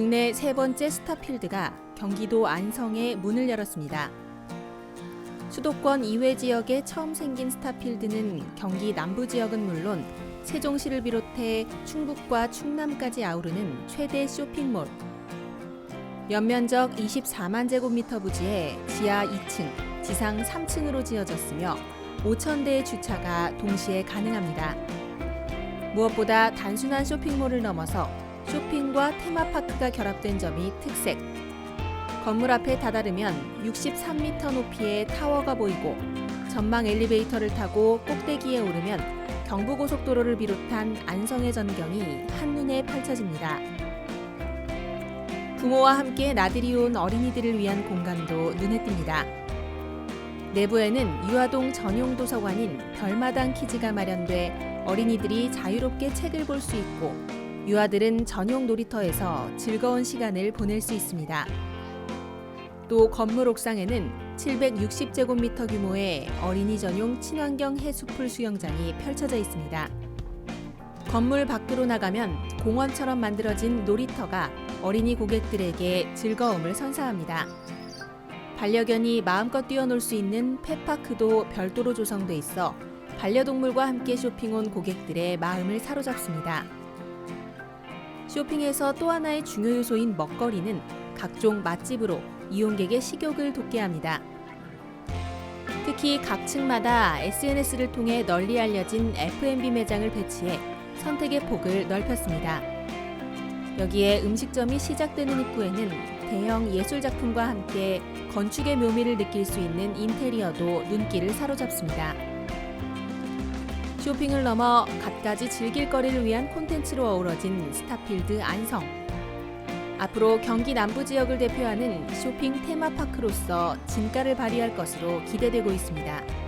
국내 세 번째 스타필드가 경기도 안성에 문을 열었습니다. 수도권 이외 지역에 처음 생긴 스타필드는 경기 남부 지역은 물론 세종시를 비롯해 충북과 충남까지 아우르는 최대 쇼핑몰. 연면적 24만 제곱미터 부지에 지하 2층, 지상 3층으로 지어졌으며 5천 대의 주차가 동시에 가능합니다. 무엇보다 단순한 쇼핑몰을 넘어서 쇼핑과 테마파크가 결합된 점이 특색. 건물 앞에 다다르면 63m 높이의 타워가 보이고 전망 엘리베이터를 타고 꼭대기에 오르면 경부고속도로를 비롯한 안성의 전경이 한눈에 펼쳐집니다. 부모와 함께 나들이 온 어린이들을 위한 공간도 눈에 띕니다. 내부에는 유아동 전용 도서관인 별마당 키즈가 마련돼 어린이들이 자유롭게 책을 볼 수 있고 유아들은 전용 놀이터에서 즐거운 시간을 보낼 수 있습니다. 또 건물 옥상에는 760제곱미터 규모의 어린이 전용 친환경 해수풀 수영장이 펼쳐져 있습니다. 건물 밖으로 나가면 공원처럼 만들어진 놀이터가 어린이 고객들에게 즐거움을 선사합니다. 반려견이 마음껏 뛰어놀 수 있는 펫파크도 별도로 조성돼 있어 반려동물과 함께 쇼핑 온 고객들의 마음을 사로잡습니다. 쇼핑에서 또 하나의 중요 요소인 먹거리는 각종 맛집으로 이용객의 식욕을 돋게 합니다. 특히 각 층마다 SNS를 통해 널리 알려진 F&B 매장을 배치해 선택의 폭을 넓혔습니다. 여기에 음식점이 시작되는 입구에는 대형 예술 작품과 함께 건축의 묘미를 느낄 수 있는 인테리어도 눈길을 사로잡습니다. 쇼핑을 넘어 갖가지 즐길 거리를 위한 콘텐츠로 어우러진 스타필드 안성. 앞으로 경기 남부 지역을 대표하는 쇼핑 테마파크로서 진가를 발휘할 것으로 기대되고 있습니다.